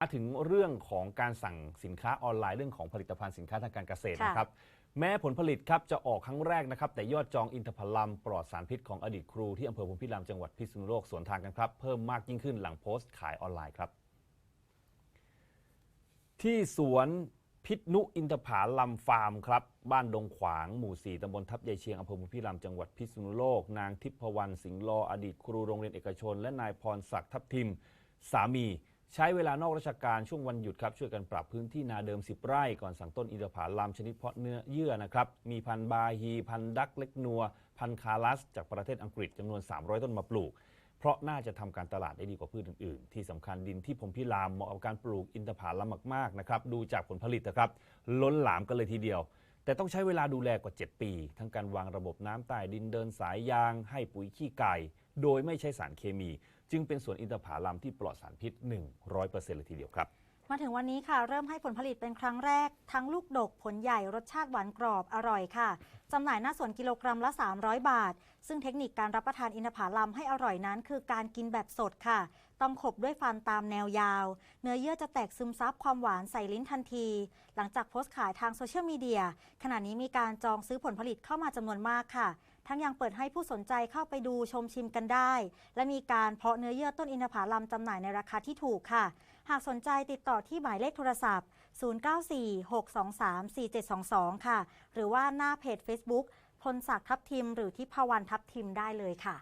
มาถึงเรื่องของการสั่งสินค้าออนไลน์เรื่องของผลิตภัณฑ์สินค้าทางการเกษตรค่ะนะครับแม้ผลผลิตครับจะออกครั้งแรกนะครับแต่ยอดจองอินทผลัมปลอดสารพิษของอดีตครูที่อำเภอพรหมพิรามจังหวัดพิษณุโลกสวนทางกันครับเพิ่มมากยิ่งขึ้นหลังโพสต์ขายออนไลน์ครับ ที่สวนพิษณุอินทผาลัมฟาร์มครับบ้านดงขวางหมู่ 4ตำบลทับยายเชียงอำเภอพรหมพิรามจังหวัดพิษณุโลก นางทิพวรรณสิงห์ลออดีตครูโรงเรียนเอกชน และนายพรศักดิ์ทับทิมสามี ใช้เวลานอกราชการช่วงวันหยุดครับช่วยกันปรับพื้นที่นาเดิม 10 ไร่ก่อนสั่งต้นอินทผลัมชนิดเพาะเนื้อเยื่อนะครับ มีพันธุ์บาฮี พันธุ์ดักเล็กนัว พันธุ์คาลัส จากประเทศอังกฤษจำนวน 300 ต้นมาปลูก เพราะน่าจะทำการตลาดได้ดีกว่าพืชอื่นๆ ที่สำคัญดินที่ผมพิรามเหมาะกับการปลูกอินทผลัมมากๆนะครับดูจากผลผลิตนะครับล้นหลามกันเลยทีเดียว แต่ต้องใช้เวลาดูแลกว่า 7 ปี ทั้งการวางระบบน้ำใต้ดินเดินสายยาง ให้ปุ๋ยขี้ไก่ โดยไม่ใช้สารเคมี จึงเป็นสวนอินทผลัมที่ปลอดสารพิษ 100%เลยทีเดียวครับ มาถึงวันนี้ค่ะ เริ่มให้ผลผลิตเป็นครั้งแรก ทั้งลูกดกผลใหญ่รสชาติหวานกรอบอร่อยค่ะจำหน่ายหน้าสวนกิโลกรัมละ 300 บาท ซึ่งเทคนิคการรับประทานอินทผลัมให้อร่อยนั้น คือการกินแบบสดค่ะ ต้องขบด้วยฟันตามแนวยาว เนื้อเยื่อจะแตกซึมซับความหวานใส่ลิ้นทันที หลังจากโพสต์ขายทางโซเชียลมีเดียขณะนี้มีการจองซื้อผลผลิตเข้ามาจำนวนมากค่ะ ทั้งยังเปิดให้ผู้สนใจเข้าไปดูชมชิมกันได้ และมีการเพาะเนื้อเยื่อต้นอินทผลัมจำหน่ายในราคาที่ถูกค่ะ หากสนใจติดต่อที่หมายเลขโทรศัพท์ 0946234722 ค่ะ หรือว่าหน้าเพจ Facebook พลศักดิ์ทับทิมหรือทิพวรรณทับทิมได้เลยค่ะ